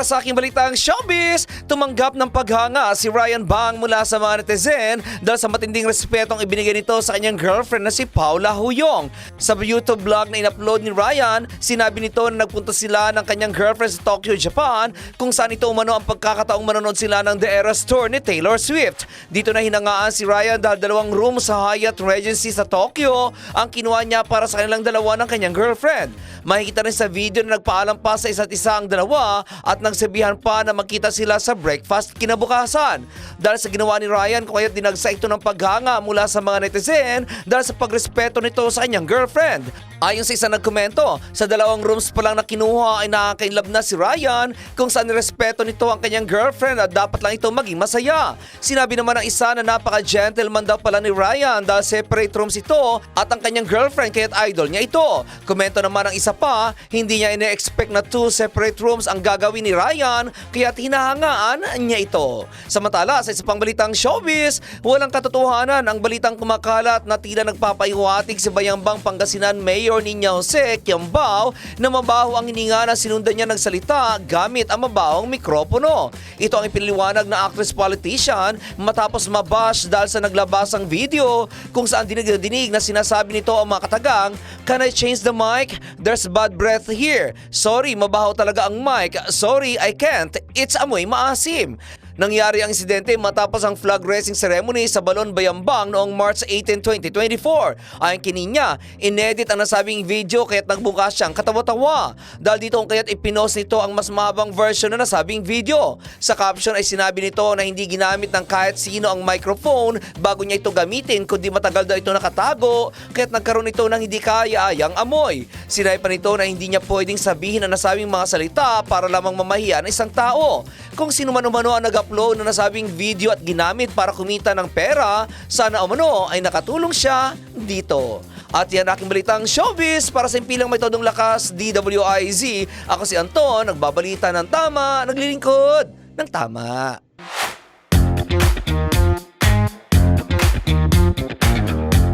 Para sa aking balitang showbiz, tumanggap ng paghanga si Ryan Bang mula sa mga netizen dahil sa matinding respetong ibinigay nito sa kanyang girlfriend na si Paula Huyong. Sa YouTube vlog na in-upload ni Ryan, sinabi nito na nagpunta sila ng kanyang girlfriend sa Tokyo, Japan kung saan ito umano ang pagkakataong manonood sila ng The Eras Tour ni Taylor Swift. Dito na hinangaan si Ryan dahil dalawang room sa Hyatt Regency sa Tokyo ang kinuha niya para sa kanilang dalawa ng kanyang girlfriend. Makikita rin sa video na nagpaalam pa sa isa't isa ang dalawa at nagsabihan pa na magkita sila sa breakfast kinabukasan. Dahil sa ginawa ni Ryan kung kaya't dinagsa ito ng paghanga mula sa mga netizen dahil sa pagrespeto nito sa kanyang girlfriend. Ayon sa isang nagkomento, sa dalawang rooms pa lang na kinuha ay nakakainlove na si Ryan kung saan respeto nito ang kanyang girlfriend at dapat lang ito maging masaya. Sinabi naman ng isa na napaka-gentleman daw pala ni Ryan dahil separate rooms ito at ang kanyang girlfriend kaya't idol niya ito. Komento naman ng isa pa, hindi niya ine-expect na two separate rooms ang gagawin ni Ryan kaya't hinahangaan niya ito. Samantala, sa isa pang showbiz, walang katotohanan ang balitang kumakalat na tila nagpapahiwatig si Bayambang Pangasinan Mayor Nina Jose Kiambao na mabaho ang hininga na sinundan niya nagsalita gamit ang mabahong mikropono. Ito ang ipiniliwanag na actress politician matapos mabash dahil sa naglabasang video kung saan dinig-dinig na sinasabi nito ang mga katagang, Can I change the mic? There's bad breath here. Sorry, mabaho talaga ang mic. Sorry, I can't. It's amoy maasim. Nangyari ang insidente matapos ang flag raising ceremony sa Balon Bayambang noong March 18, 2024. Ayon kininya, inedit ang nasabing video kaya't nagbukas siyang katawa-tawa. Dahil dito kaya't ipinost nito ang mas mahabang version na nasabing video. Sa caption ay sinabi nito na hindi ginamit ng kahit sino ang microphone bago niya ito gamitin kundi matagal daw ito nakatago kaya't nagkaroon ito ng hindi kaya-ayang amoy. Sinabi pa nito na hindi niya pwedeng sabihin ang nasabing mga salita para lamang mamahiya ng isang tao. Kung sino man umano ang nag-upload na nasabing video at ginamit para kumita ng pera, sana umano ay nakatulong siya dito. At yan aking balitang showbiz para sa impilang may todong lakas DWIZ. Ako si Anton, nagbabalita ng tama, naglilingkod ng tama.